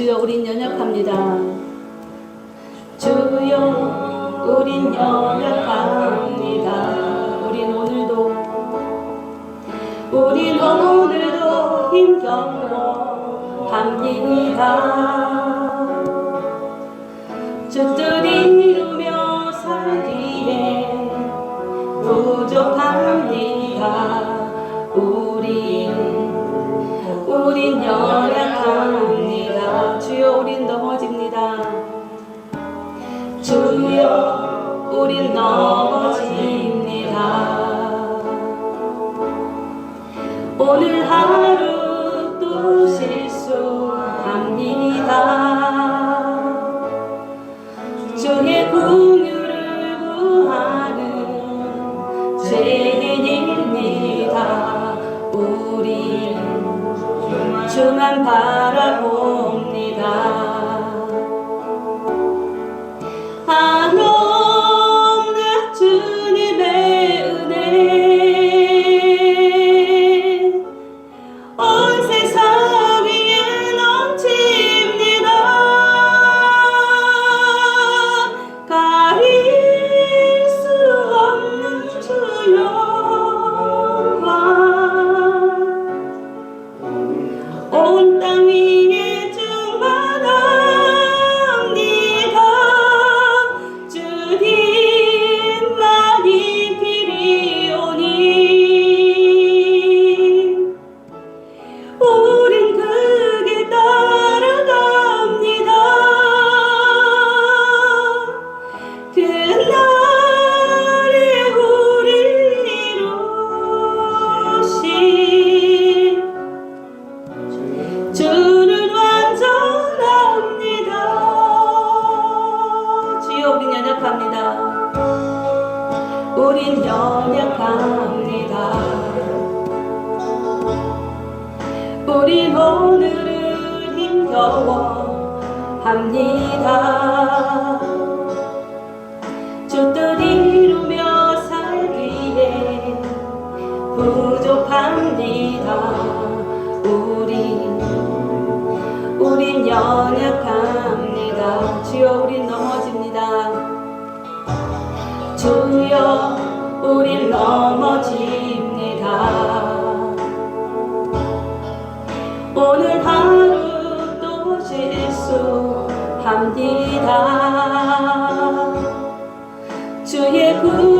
주여 우린 연약합니다. 주여 우린 연약합니다. 우린 오늘도 우린 오늘도 힘겨워 합니다. 주들이 고비를 넘어집니다. 오늘 하루 연약합니다. 주여 우린 넘어집니다. 주여 우린 넘어집니다. 오늘 하루도 실수합니다. 주의 구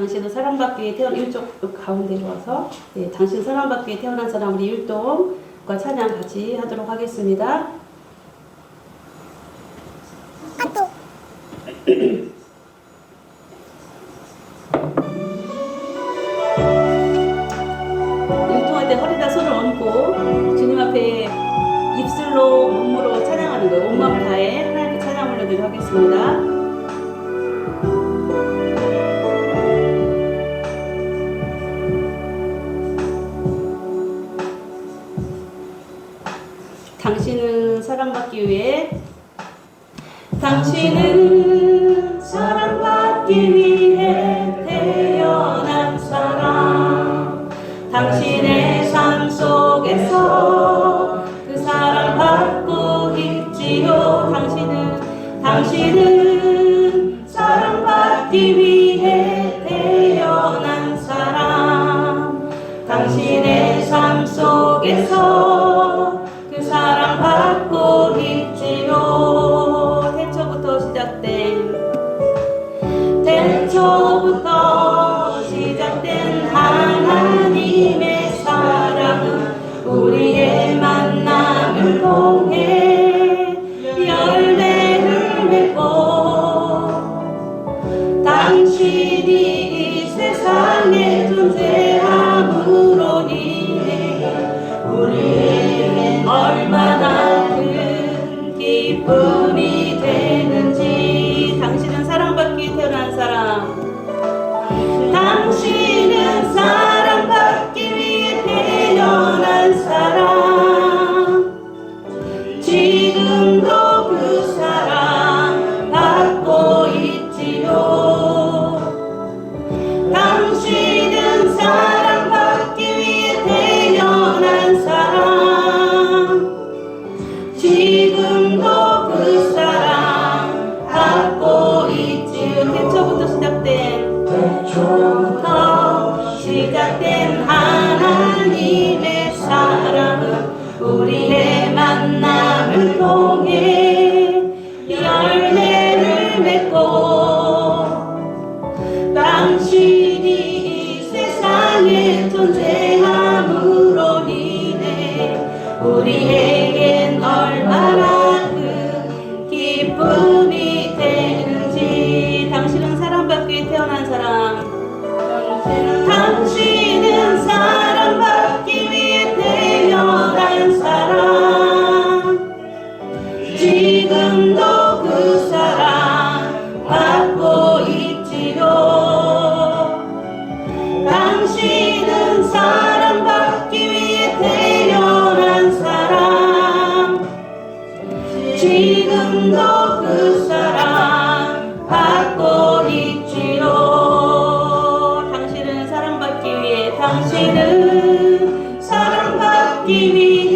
당신은 사랑받기 위해 태어난 이쪽 가운데로 와서 네, 당신 사랑받기 위해 태어난 사람 우리 율동과 찬양 같이 하도록 하겠습니다. 율동할 때 허리다 손을 얹고 주님 앞에 입술로 몸으로 찬양하는 거예요. 온 마음을 다해 하나님께 찬양 올려드리도록 하겠습니다. 당신은 사랑받기 위해 당신은 그 사랑 받고 있지요. 당신은 사랑받기 위해 당신은 사랑받기 위해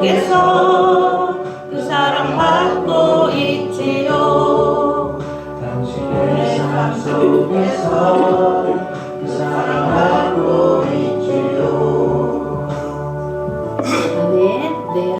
속에서 그 사랑 받고 있지요. 당신의 삶 속에서